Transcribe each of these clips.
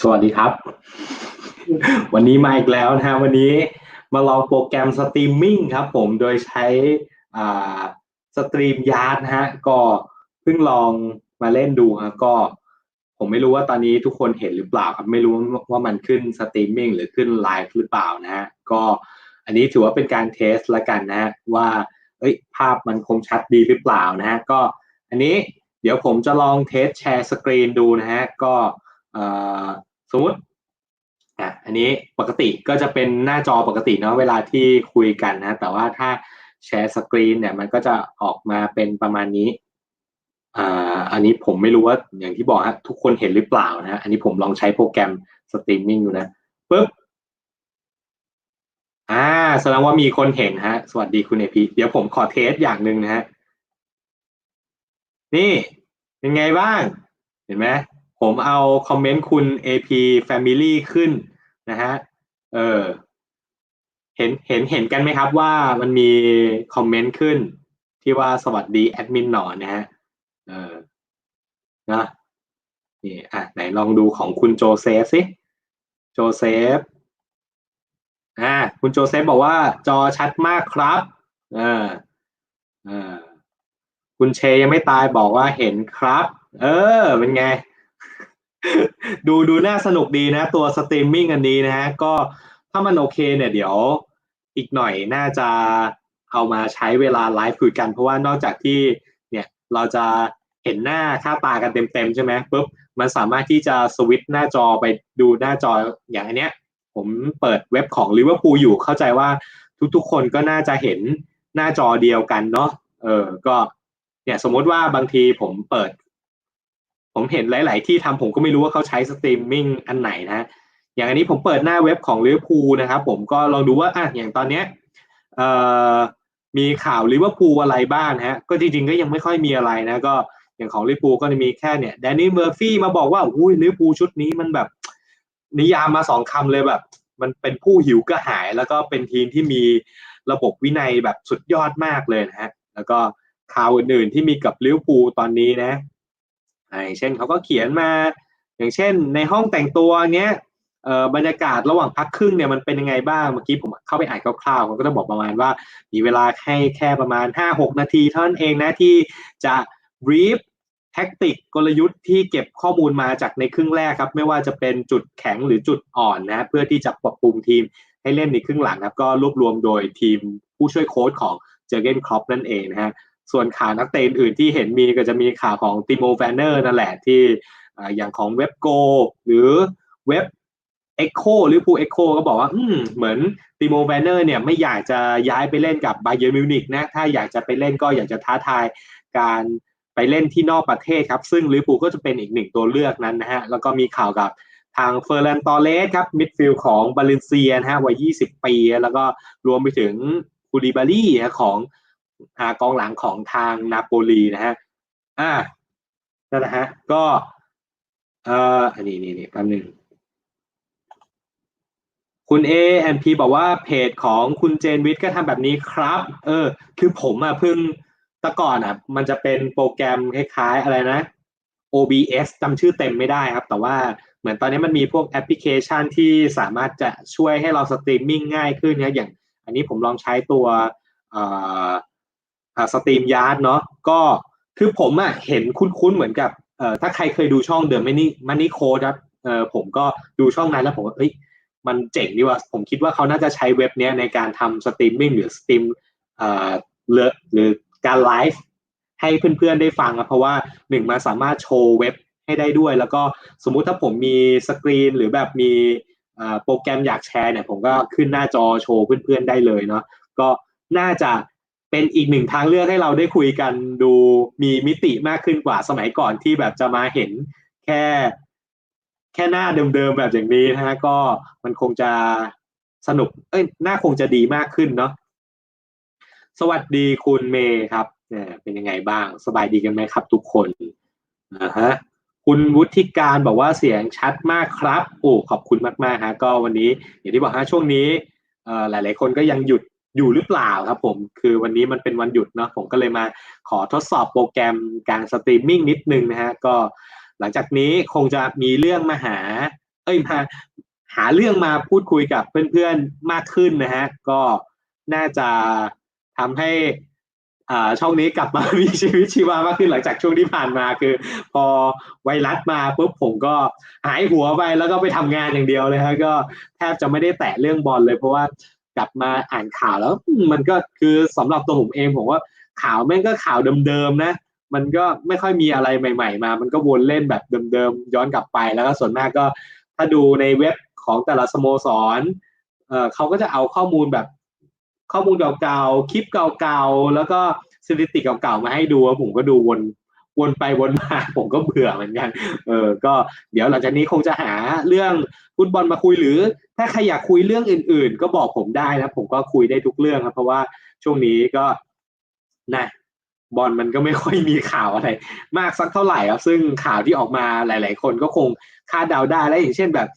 สวัสดีครับ วันนี้มาอีกแล้วนะฮะวันนี้มาลองโปรแกรมสตรีมมิ่งครับผมโดยใช้อ่าสตรีมยาร์ดนะฮะก็เพิ่งลองมาเล่นดูครับก็ ผมไม่รู้ว่าตอนนี้ทุกคนเห็นหรือเปล่าครับไม่รู้ว่ามันขึ้นสตรีมมิ่งหรือขึ้นไลฟ์หรือเปล่านะฮะก็อันนี้ถือว่าเป็นการเทสละกันนะฮะว่าเอ้ยภาพมันคงชัดดีหรือเปล่านะฮะก็อันนี้เดี๋ยวผมจะลองเทสแชร์สกรีนดูนะฮะก็เอ่อ สมมติอะอันนี้ปกติก็จะเป็นหน้าจอปกติเนาะเวลาที่คุยกันนะ แต่ว่าถ้าแชร์สกรีนเนี่ยมันก็จะออกมาเป็นประมาณนี้อ่าอันนี้ผมไม่รู้ว่าอย่างที่บอกฮะทุกคนเห็นหรือเปล่านะ อันนี้ผมลองใช้โปรแกรมสตรีมมิ่งดูนะปึ๊บอ่าแสดงว่ามีคนเห็นฮะ สวัสดีคุณเอพีเดี๋ยวผมขอเทสอย่างหนึ่งนะฮะนี่เป็นไงบ้าง เห็นไหม ผมเอาคอมเมนต์คุณ AP Family ขึ้นนะฮะ เออ เห็นเห็นเห็นกันไหมครับว่ามันมีคอมเมนต์ขึ้น ที่ว่าสวัสดีแอดมินหนอนนะฮะ เออนะนี่อะไหนลองดูของคุณโจเซฟสิโจเซฟอ่าคุณโจเซฟบอกว่าจอชัดมากครับเออเออคุณเชยังไม่ตายบอกว่าเห็นครับ เออ เป็นไง ดูดูน่าสนุกดีนะ ตัวสตรีมมิ่งอันนี้นะฮะก็ถ้ามันโอเคเนี่ยเดี๋ยวอีกหน่อยน่าจะเอามาใช้เวลาไลฟ์คุยกัน เพราะว่านอกจากที่เนี่ยเราจะเห็นหน้าค่าตากันเต็มๆใช่ไหมปุ๊บมันสามารถที่จะสวิตช์หน้าจอไปดูหน้าจออย่างอันเนี้ย ผมเปิดเว็บของลิเวอร์พูลอยู่เข้าใจว่าทุกๆคนก็น่าจะเห็นหน้าจอเดียวกันเนาะเออก็เนี่ยสมมติว่าบางทีผมเปิด ผมเห็นหลาย ๆ ที่ทำผมก็ไม่รู้ว่าเขาใช้สตรีมมิ่งอันไหนนะอย่างอันนี้ผมเปิดหน้าเว็บของลิเวอร์พูลนะครับผมก็ลองดูว่าอะอย่างตอนเนี้ยเอ่อมีข่าวลิเวอร์พูลอะไรบ้างฮะก็จริง ๆ ก็ยังไม่ค่อยมีอะไรนะ ก็อย่างของลิเวอร์พูลก็จะมีแค่เนี่ยแดนนี่เมอร์ฟี่มาบอกว่าอุ้ยลิเวอร์พูลชุดนี้มันแบบ นิยามมาสองคำเลยแบบ มันเป็นผู้หิวกระหาย แล้วก็เป็นทีมที่มีระบบวินัยแบบสุดยอดมากเลยนะฮะแล้วก็ข่าวอื่น ๆ ที่มีกับลิเวอร์พูลตอนนี้นะ เช่นเขาก็เขียนมา อย่างเช่น ในห้องแต่งตัวเนี้ยเอ่อบรรยากาศระหว่างพักครึ่งเนี่ยมันเป็นยังไงบ้าง เมื่อกี้ผมเข้าไปอ่านคร่าวๆเขาก็จะบอกประมาณว่า มีเวลาให้แค่ประมาณ 5-6 นาทีเท่านั้นเองนะที่จะ brief แท็กติกกลยุทธ์ที่เก็บข้อมูลมาจากในครึ่งแรกครับ ไม่ว่าจะเป็นจุดแข็งหรือจุดอ่อนนะเพื่อที่จะปรับปรุงทีมให้เล่นในครึ่งหลังครับก็รวบรวมโดยทีมผู้ช่วยโค้ชของเจอร์เกนครอปนั่นเองนะฮะส่วนข่าวนักเตะอื่นที่เห็นมีก็จะมีข่าวของติโมแฟนเนอร์นั่นแหละที่อย่างของเว็บโกหรือเว็บ Echo หรือผู้ Echo ก็บอกว่า อืม เหมือนติโมแฟนเนอร์เนี่ยไม่อยากจะย้ายไปเล่นกับไบเยอร์มิวนิกนะ ถ้าอยากจะไปเล่นก็อยากจะท้าทายการไปเล่นที่นอกประเทศครับ ซึ่งลิเวอร์พูลก็จะเป็นอีกหนึ่งตัวเลือกนั้นนะฮะ แล้วก็มีข่าวกับทางเฟอร์แลนตอเลสครับ มิดฟิลด์ของบาเลนเซียนะฮะวัย 20 ปี แล้วก็รวมไปถึงคูดิบารี่ของ กองหลังของทางนาโปลีนะฮะอ่านั่นแหละฮะก็เอ่ออันนี้นี่นี่แป๊บนึงคุณเอแอนพีบอกว่าเพจของคุณเจนวิทย์ก็ทำแบบนี้ครับ เออ คือผมอะเพิ่งต่ก่อนอะ มันจะเป็นโปรแกรมคล้ายๆอะไรนะ OBS จำชื่อเต็มไม่ได้ครับ แต่ว่าเหมือนตอนนี้มันมีพวกแอปพลิเคชันที่สามารถจะช่วยให้เราสตรีมมิ่งง่ายขึ้นนะอย่าง อันนี้ผมลองใช้ตัวเอ่อ สตรีมยาร์ดเนาะก็คือผมอะเห็นคุ้นๆเหมือนกับเอ่อถ้าใครเคยดูช่องเดอะมันนี่มันนี่โค้ดครับเอ่อผมก็ดูช่องนั้นแล้วผมว่าเอ้ยมันเจ๋งดีว่าผมคิดว่าเขาน่าจะใช้เว็บเนี้ยในการทำสตรีมมิ่งหรือสตรีมเอ่อหรือหรือการไลฟ์ให้เพื่อนๆได้ฟังอะเพราะว่าหนึ่งมาสามารถโชว์เว็บให้ได้ด้วย แล้วก็สมมุติถ้าผมมีสกรีนหรือแบบมีโปรแกรมอยากแชร์เนี่ยผมก็ขึ้นหน้าจอโชว์เพื่อนๆได้เลยเนาะก็น่าจะ เป็นอีกหนึ่งทางเลือกให้เราได้คุยกันดูมีมิติมากขึ้นกว่าสมัยก่อนที่แบบจะมาเห็นแค่ แค่หน้าเดิมๆแบบอย่างนี้นะฮะก็มันคงจะสนุก เอ้ยหน่าคงจะดีมากขึ้นเนาะสวัสดีคุณเมย์ครับเนี่ยเป็นยังไงบ้าง สบายดีกันไหมครับทุกคนนะฮะคุณวุฒิการบอกว่าเสียงชัดมากครับโอ้ขอบคุณมากๆฮะก็วันนี้อย่างที่บอกฮะช่วงนี้หลาย ๆ คนก็ยังหยุด อยู่หรือเปล่าครับผมคือวันนี้มันเป็นวันหยุดเนาะผมก็เลยมาขอทดสอบโปรแกรมการสตรีมมิ่งนิดนึงนะฮะก็หลังจากนี้คงจะมีเรื่องมาหา เอ้ยมาหาเรื่องมาพูดคุยกับเพื่อนๆมากขึ้นนะฮะก็น่าจะทำให้อ่าช่องนี้กลับมามีชีวิตชีวามากขึ้นหลังจากช่วงที่ผ่านมาคือ พอไวรัสมาปุ๊บผมก็หายหัวไปแล้วก็ไปทำงานอย่างเดียวเลยฮะก็แทบจะไม่ได้แตะเรื่องบอลเลยเพราะว่า ลับมาอ่านข่าวแล้วมันก็คือสำหรับตัวผมเองผมว่าข่าวแม่งก็ข่าวเดิมๆนะ มันก็ไม่ค่อยมีอะไรใหม่ ๆ มา มันก็วนเล่นแบบเดิมๆย้อนกลับไปแล้วก็ส่วนมากก็ถ้าดูในเว็บของแต่ละสโมสรเออเขาก็จะเอาข้อมูลแบบข้อมูลเก่าๆคลิปเก่าๆแล้วก็สถิติเก่าๆมาให้ดูผมก็ดูวน วนไปวนมาผมก็เบื่อเหมือนกัน เออ ก็เดี๋ยวหลังจากนี้คงจะหาเรื่องฟุตบอลมาคุยหรือ ถ้าใครอยากคุยเรื่องอื่น ๆ ก็บอกผมได้นะผมก็คุยได้ทุกเรื่องครับ เพราะว่าช่วงนี้ก็นะบอลมันก็ไม่ค่อยมีข่าวอะไร มากสักเท่าไหร่ครับซึ่งข่าวที่ออกมาหลาย ๆ คนก็คงคาดเดาได้แล้วอย่างเช่นแบบ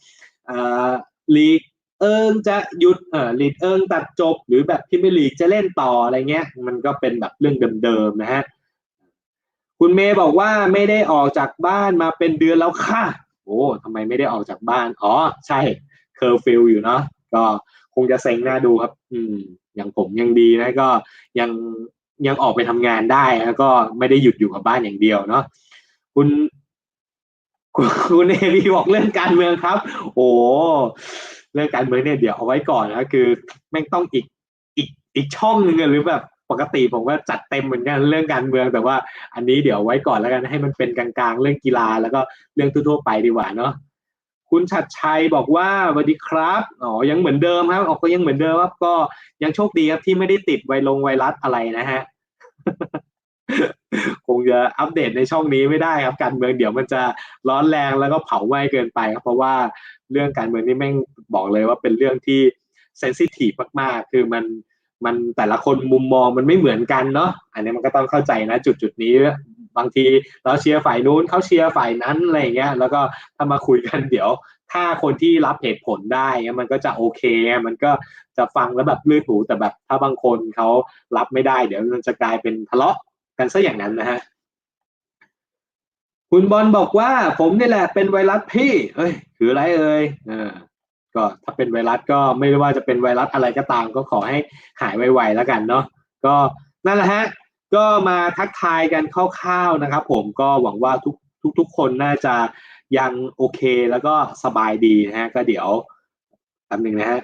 เออลีกเอิงจะหยุดเออลีกเอิงตัดจบ หรือแบบพิมลีกจะเล่นต่ออะไรเงี้ย มันก็เป็นแบบเรื่องเดิมๆนะฮะ คุณเมย์บอกว่าไม่ได้ออกจากบ้านมาเป็นเดือนแล้วค่ะ โอ้ทำไมไม่ได้ออกจากบ้าน อ๋อ ใช่ เคอร์ฟิลอยู่เนาะ ก็คงจะเซ็งหน้าดูครับ อืม อย่างผมยังดีนะ ก็ยังยังออกไปทำงานได้แล้วก็ไม่ได้หยุดอยู่กับบ้านอย่างเดียวเนาะ คุณคุณเอวีบอกเรื่องการเมืองครับ โอ้เรื่องการเมืองเนี่ยเดี๋ยวเอาไว้ก่อนนะคือแม่งต้องอีกอีกอีกช่องหนึ่งหรือแบบ ปกติผมก็จัดเต็มเหมือนกันเรื่องการเมือง แต่ว่าอันนี้เดี๋ยวไว้ก่อนแล้วกันให้มันเป็นกลางๆ เรื่องกีฬาแล้วก็เรื่องทั่วๆไปดีกว่าเนาะคุณชัดชัยบอกว่าสวัสดีครับอ๋อยังเหมือนเดิมครับออกก็ยังเหมือนเดิมครับก็ยังโชคดีครับที่ไม่ได้ติดไวลงไวรัสอะไรนะฮะคงจะอัปเดตในช่องนี้ไม่ได้ครับการเมืองเดี๋ยวมันจะร้อนแรงแล้วก็เผาไหม้เกินไปครับเพราะว่าเรื่องการเมืองนี่แม่งบอกเลยว่าเป็นเรื่องที่เซนซิทีฟมากๆ คือมัน มันแต่ละคนมุมมองมันไม่เหมือนกันเนาะอันนี้มันก็ต้องเข้าใจนะจุดจุดนี้บางทีเราเชียร์ฝ่ายนู้นเขาเชียร์ฝ่ายนั้นอะไรเงี้ยแล้วก็ถ้ามาคุยกันเดี๋ยว ถ้าคนที่รับเหตุผลได้มันก็จะโอเค มันก็จะฟังแล้วแบบลื่นหูแต่แบบ ถ้าบางคนเขารับไม่ได้ เดี๋ยวมันจะกลายเป็นทะเลาะกันซะอย่างนั้นนะฮะคุณบอลบอกว่าผมนี่แหละเป็นไวรัสพี่เอ้ยคืออะไรเอ่ยเออ ก็ถ้าเป็นไวรัสก็ไม่ว่าจะเป็นไวรัสอะไรก็ตาม ก็ขอให้หายไวๆแล้วกันเนาะก็นั่นแหละฮะก็มาทักทายกันคร่าวๆนะครับ ผมก็หวังว่าทุกทุกๆคนน่าจะยังโอเคแล้วก็สบายดีนะฮะก็เดี๋ยวแป๊บหนึ่งนะฮะ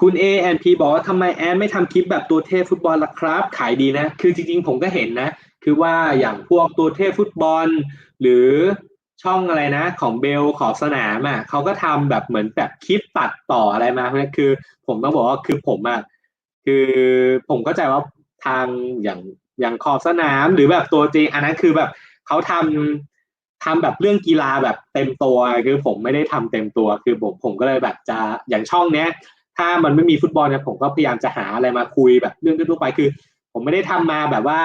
คุณ A P บอกว่าทำไมแอนไม่ทำคลิปแบบตัวเทพฟุตบอลล่ะครับ ขายดีนะ คือจริงๆ ผมก็เห็นนะ คือว่าอย่างพวกตัวเทพฟุตบอล หรือ ช่องอะไรนะ ของเบลขอบสนามอะเขาก็ทำแบบเหมือนแบบคลิปตัดต่ออะไรมาเพราะคือ ผมต้องบอกว่าคือผมอะคือผมเข้าใจว่าทางอย่างอย่างขอบสนามหรือแบบตัวจริงอันนั้นคือแบบเขาทำทำแบบเรื่องกีฬาแบบเต็มตัวคือผมไม่ได้ทำเต็มตัว คือผมผมก็เลยแบบจะอย่างช่องเนี้ย ถ้ามันไม่มีฟุตบอลเนี่ยผมก็พยายามจะหาอะไรมาคุยแบบเรื่องทั่วไปคือ ผมไม่ได้ทำมาแบบว่า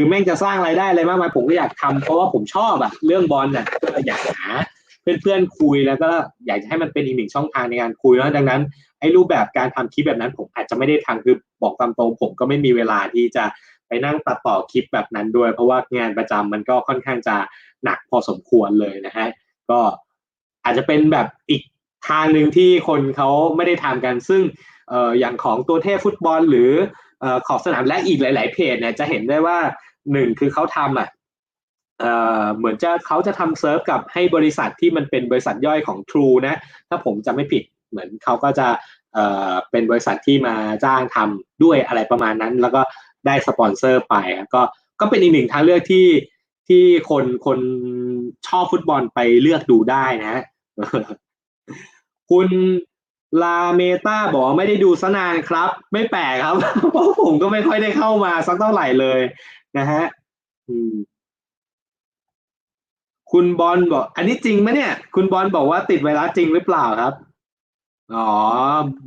คือแม่งจะสร้างรายได้อะไรมากมายผมก็อยากทำเพราะว่าผมชอบอะเรื่องบอลน่ะก็อยากหาเพื่อนๆคุยแล้วก็อยากจะให้มันเป็นอีกหนึ่งช่องทางในการคุยแล้วดังนั้นไอ้รูปแบบการทำคลิปแบบนั้น ผมอาจจะไม่ได้ทำคือบอกตามตรงผมก็ไม่มีเวลาที่จะไปนั่งตัดต่อคลิปแบบนั้นด้วย เพราะว่างานประจำมันก็ค่อนข้างจะหนักพอสมควรเลยนะฮะก็อาจจะเป็นแบบอีกทางหนึ่งที่คนเขาไม่ได้ทำกัน ซึ่งอย่างของตัวเทพฟุตบอล หรือขอบสนามและอีกหลาย ๆ เพจเนี่ยจะเห็นได้ว่า หนึ่งคือเขาทำอะเออเหมือนจะเขาจะทำเซิร์ฟกับให้บริษัทที่มันเป็นบริษัทย่อยของ True นะ ถ้าผมจะไม่ผิดเหมือนเขาก็จะเออเป็นบริษัทที่มาจ้างทำด้วยอะไรประมาณนั้น แล้วก็ได้สปอนเซอร์ไปก็ก็เป็นอีกหนึ่งทางเลือกที่ที่คนคนชอบฟุตบอลไปเลือกดูได้นะ คุณลาเมตาบอกไม่ได้ดูสนานครับ ไม่แปลกครับ เพราะผมก็ไม่ค่อยได้เข้ามาสักเท่าไหร่เลย นะฮะคุณบอลบอก อันนี้จริงไหมเนี่ย คุณบอลบอกว่าติดไวรัสจริงหรือเปล่าครับอ๋อ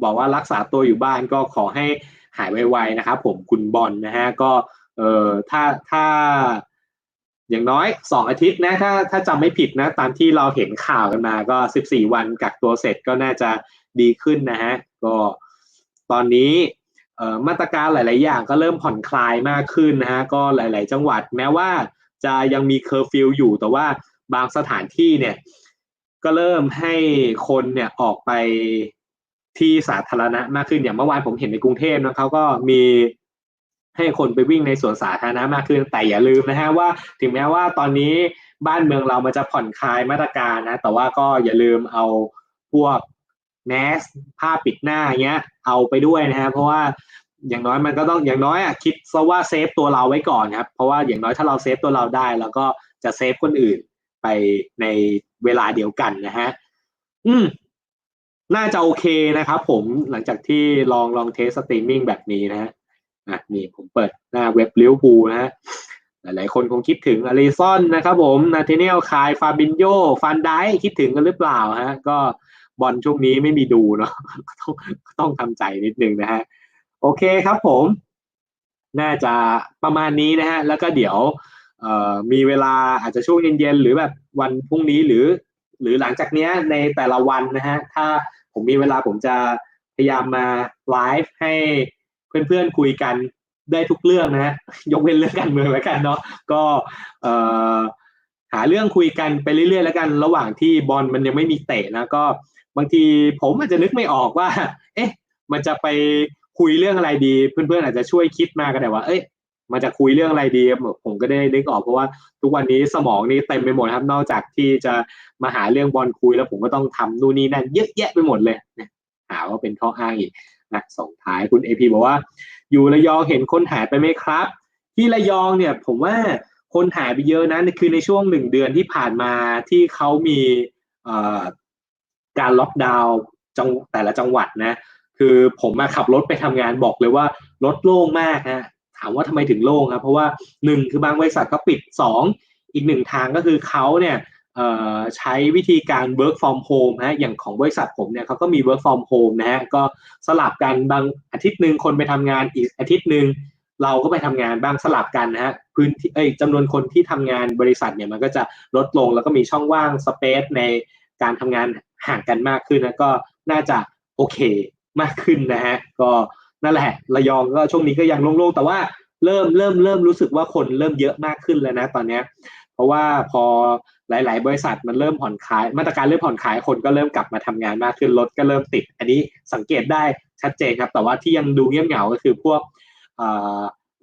บอกว่ารักษาตัวอยู่บ้านก็ขอให้หายไวๆนะครับผมคุณบอลนะฮะก็เอ่อถ้าถ้าอย่างน้อยสองอาทิตย์นะถ้าถ้าจำไม่ผิดนะ ตามที่เราเห็นข่าวกันมาก็สิบสี่วันกักตัวเสร็จก็น่าจะดีขึ้นนะฮะก็ตอนนี้ มาตรการหลาย ๆ อย่างก็เริ่มผ่อนคลายมากขึ้นนะฮะก็หลาย ๆ จังหวัดแม้ว่าจะยังมีเคอร์ฟิวอยู่แต่ว่าบางสถานที่เนี่ยก็เริ่มให้คนเนี่ยออกไปที่สาธารณะมากขึ้นอย่างเมื่อวานผมเห็นในกรุงเทพนะเขาก็มีให้คนไปวิ่งในสวนสาธารณะมากขึ้น แต่อย่าลืมนะฮะว่า ถึงแม้ว่าตอนนี้บ้านเมืองเรามันจะผ่อนคลายมาตรการนะ แต่ว่าก็อย่าลืมเอาพวก แมสผ้าปิดหน้าเงี้ย เอาไปด้วยนะฮะเพราะว่าอย่างน้อยมันก็ต้องอย่างน้อยอะคิดซะว่าเซฟตัวเราไว้ก่อนครับเพราะว่าอย่างน้อยถ้าเราเซฟตัวเราได้แล้วก็จะเซฟคนอื่นไปในเวลาเดียวกันนะฮะอืมน่าจะโอเคนะครับผมหลังจากที่ลองลองเทสสตรีมมิ่งแบบนี้นะฮะอะนี่ผมเปิดหน้าเว็บลิวบูนะฮะหลายๆคนคงคิดถึงอลิซอนนะครับผมนาเทเนียลคายฟาบินโยฟันไดคิดถึงกันหรือเปล่าฮะก็ บอลช่วงนี้ไม่มีดูเนาะต้องต้องทำใจนิดนึงนะฮะโอเคครับผม น่าจะประมาณนี้นะฮะแล้วก็เดี๋ยวมีเวลาอาจจะช่วงเย็นๆหรือแบบวันพรุ่งนี้หรือ หรือหลังจากเนี้ยในแต่ละวันนะฮะถ้าผมมีเวลาผมจะพยายามมาไลฟ์ให้เพื่อนๆคุยกันได้ทุกเรื่องนะฮะยกเว้นเรื่องการเมืองแล้วกันเนาะก็เอ่อ หาเรื่องคุยกันไปเรื่อยๆแล้วกัน ระหว่างที่บอลมันยังไม่มีเตะนะก็บางทีผมอาจจะนึกไม่ออกว่า เอ๊ะ มันจะไปคุยเรื่องอะไรดี เพื่อนๆอาจจะช่วยคิดมาก็ได้ว่า เอ้ยมันจะคุยเรื่องอะไรดี ผมก็ได้นึกออกเพราะว่าทุกวันนี้สมองนี่เต็มไปหมดครับ นอกจากที่จะมาหาเรื่องบอลคุยแล้วผมก็ต้องทำนู่นนี่นั่นเยอะแยะไปหมดเลยหาว่าเป็นข้ออ้างอีกนะส่งท้ายคุณเอพีบอกว่า อยู่ระยองเห็นคนหายไปไหมครับ ที่ระยองเนี่ยผมว่า คนหายไปเยอะนะคือในช่วงหนึ่งเดือนที่ผ่านมาที่เขามีการล็อกดาวน์จังแต่ละจังหวัดนะ คือผมมาขับรถไปทำงานบอกเลยว่ารถโล่งมากนะถามว่าทำไมถึงโล่งครับเพราะว่าหนึ่งคือบางบริษัทก็ปิดสองอีกหนึ่งทางก็คือเขาเนี่ยใช้วิธีการ work from home นะอย่างของบริษัทผมเนี่ยเขาก็มี work from home นะฮะก็สลับกันบางอาทิตย์หนึ่งคนไปทำงานอีกอาทิตย์หนึ่งเราก็ไปทำงานบ้างสลับกันนะฮะ พื้นที่เอ้ยจำนวนคนที่ทำงานบริษัทเนี่ยมันก็จะลดลงแล้วก็มีช่องว่างสเปซในการทำงานห่างกันมากขึ้นนะก็น่าจะโอเคมากขึ้นนะฮะก็นั่นแหละระยองก็ช่วงนี้ก็ยังโล่งๆแต่ว่าเริ่มเริ่มเริ่มรู้สึกว่าคนเริ่มเยอะมากขึ้นแล้วนะตอนนี้เพราะว่าพอหลาย ๆ บริษัทมันเริ่มผ่อนคลาย มาตรการเริ่มผ่อนคลายคนก็เริ่มกลับมาทำงานมากขึ้นรถก็เริ่มติด อันนี้สังเกตได้ชัดเจนครับ แต่ว่าที่ยังดูเงียบเหงาก็คือพวก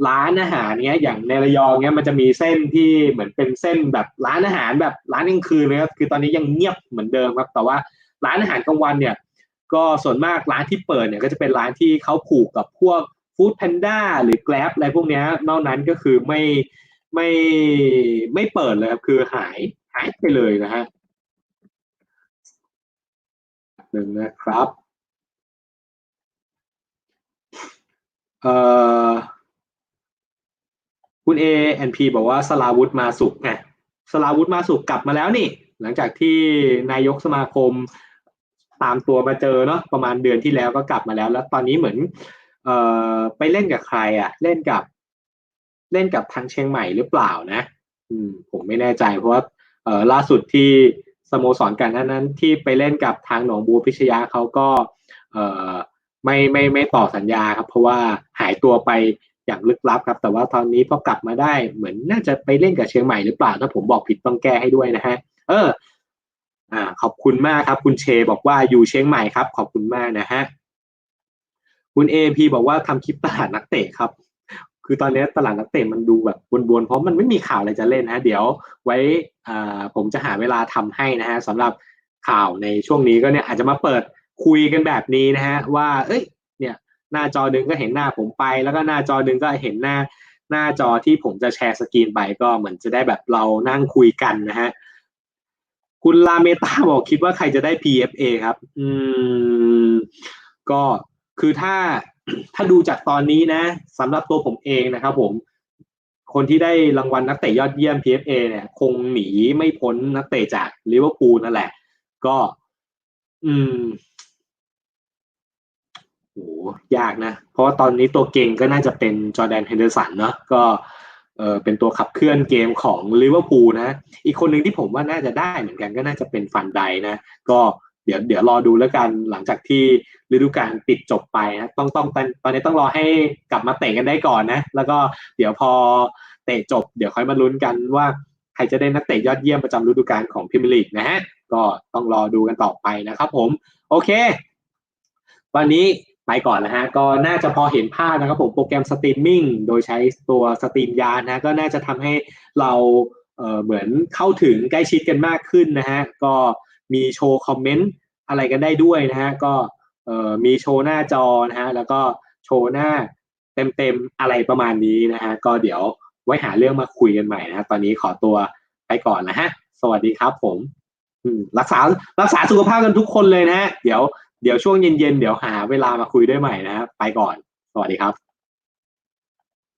ร้านอาหารเนี้ยอย่างในระยองเนี้ยมันจะมีเส้นที่เหมือนเป็นเส้นแบบร้านอาหารแบบร้านกลางคืนนะครับคือตอนนี้ยังเงียบเหมือนเดิมครับแต่ว่าร้านอาหารกลางวันเนี่ยก็ส่วนมากร้านที่เปิดเนี่ยก็จะเป็นร้านที่เขาผูกกับพวกฟู้ดแพนด้าหรือแกลบอะไรพวกนี้นอกนั้นก็คือไม่ไม่ไม่เปิดเลยครับคือหายหายไปเลยนะฮะหนึ่งนะครับเอ่อ คุณเอแอนพีบอกว่าสลาวุธมาสุกไงสลาวุธมาสุกกลับมาแล้วนี่ หลังจากที่นายกสมาคมตามตัวมาเจอเนาะประมาณเดือนที่แล้วก็กลับมาแล้ว แล้วตอนนี้เหมือน เอ่อไปเล่นกับใครอะเล่นกับ เล่นกับทางเชียงใหม่หรือเปล่านะ อืม ผมไม่แน่ใจเพราะว่าเอ่อล่าสุดที่สโมสรกันนั้นนั้นที่ไปเล่นกับทางหนองบัวพิชยาเขาก็ เอ่อไม่ไม่ไม่ต่อสัญญาครับ เพราะว่าหายตัวไป อย่างลึกลับครับ แต่ว่าตอนนี้พอกลับมาได้เหมือนน่าจะไปเล่นกับเชียงใหม่หรือเปล่า ถ้าผมบอกผิดต้องแก้ให้ด้วยนะฮะ เออ อ่า ขอบคุณมากครับ คุณเชบอกว่าอยู่เชียงใหม่ครับ ขอบคุณมากนะฮะ คุณเอพีบอกว่าทำคลิปตลาดนักเตะครับคือตอนนี้ตลาดนักเตะมันดูแบบวนๆ เพราะมันไม่มีข่าวอะไรจะเล่นนะเดี๋ยวไว้ผมจะหาเวลาทำให้นะฮะสำหรับข่าวในช่วงนี้ก็เนี่ยอาจจะมาเปิดคุยกันแบบนี้นะฮะว่า เอ้ย หน้าจอหนึ่งก็เห็นหน้าผมไป แล้วก็หน้าจอหนึ่งก็เห็นหน้าหน้าจอที่ผมจะแชร์สกรีนไปก็เหมือนจะได้แบบเรานั่งคุยกันนะฮะคุณลาเมตาบอกคิดว่าใครจะได้ PFA ครับ อืม ก็คือถ้าถ้าดูจากตอนนี้นะสำหรับตัวผมเองนะครับผม คนที่ได้รางวัลนักเตะยอดเยี่ยม PFA เนี่ย คงหนีไม่พ้นนักเตะจากลิเวอร์พูลนั่นแหละ ก็ อืม โหยากนะ เพราะว่าตอนนี้ตัวเก่งก็น่าจะเป็นจอแดนเฮนเดอร์สันเนาะก็เออเป็นตัวขับเคลื่อนเกมของลิเวอร์พูลนะ อีกคนหนึ่งที่ผมว่าน่าจะได้เหมือนกันก็น่าจะเป็นฟันไดนะ ก็เดี๋ยวเดี๋ยวรอดูแล้วกันหลังจากที่ฤดูกาลปิดจบไปนะต้องต้องตอนนี้ต้องรอให้กลับมาเตะกันได้ก่อนนะ แล้วก็เดี๋ยวพอเตะจบ เดี๋ยวค่อยมาลุ้นกันว่าใครจะได้นักเตะยอดเยี่ยมประจำฤดูกาลของพรีเมียร์ลีกนะฮะก็ต้องรอดูกันต่อไปนะครับผม โอเค วันนี้ ไปก่อนนะฮะก็น่าจะพอเห็นภาพนะครับผมโปรแกรมสตรีมมิ่งโดยใช้ตัวสตรีมยานนะก็น่าจะทำให้เราเเหมือนเข้าถึงใกล้ชิดกันมากขึ้นนะฮะก็มีโชว์คอมเมนต์อะไรกันได้ด้วยนะฮะก็มีโชว์หน้าจอนะฮะแล้วก็โชว์หน้าเต็มๆอะไรประมาณนี้นะฮะก็เดี๋ยวไว้หาเรื่องมาคุยกันใหม่นะฮะตอนนี้ขอตัวไปก่อนนะฮะสวัสดีครับผมรักษารักษาสุขภาพกันทุกคนเลยนะฮะเดี๋ยว เดี๋ยวช่วงเย็นๆ เดี๋ยวหาเวลามาคุยด้วยใหม่นะฮะไปก่อน สวัสดีครับ